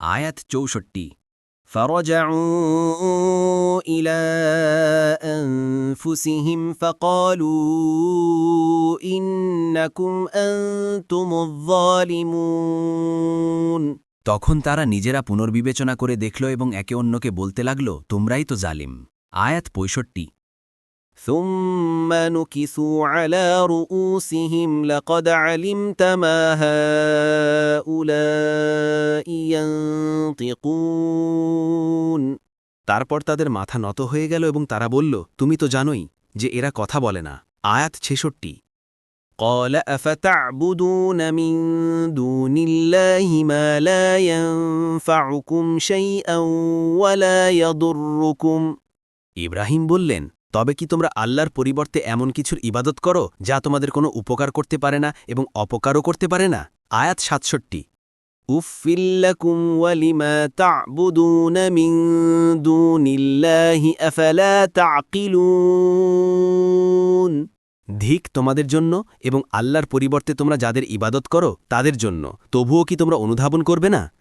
আয়াত চৌষট্টি فرجعوا إلى أنفسهم فقالوا إنكم أنتم الظالمون তখন তারা নিজেরা পুনর্বিবেচনা করে দেখল এবং একে অন্যকে বলতে লাগল তোমরাই তো জালিম আয়াত পঁয়ষট্টি ثم نكسوا على رؤوسهم لقد علمت ما هؤلاء ينطقون তারপর তাদের মাথা নত হয়ে গেল এবং তারা বলল তুমি তো জানোই যে এরা কথা বলে না আয়াত ছেষট্টি قال أفتعبدون من دون الله ما لا ينفعكم شيئا ولا يضركم ইব্রাহিম বললেন তবে কি তোমরা আল্লাহর পরিবর্তে এমন কিছুর ইবাদত করো যা তোমাদের কোনো উপকার করতে পারে না এবং অপকারও করতে পারে না আয়াত সাতষট্টি উফিল্লাকুম ওয়ালিমা তাবুদুন মিন দুনিল্লাহি আফালা তা'কিলুন। ধিক তোমাদের জন্য এবং আল্লাহর পরিবর্তে তোমরা যাদের ইবাদত করো তাদের জন্য, তবুও কি তোমরা অনুধাবন করবে না?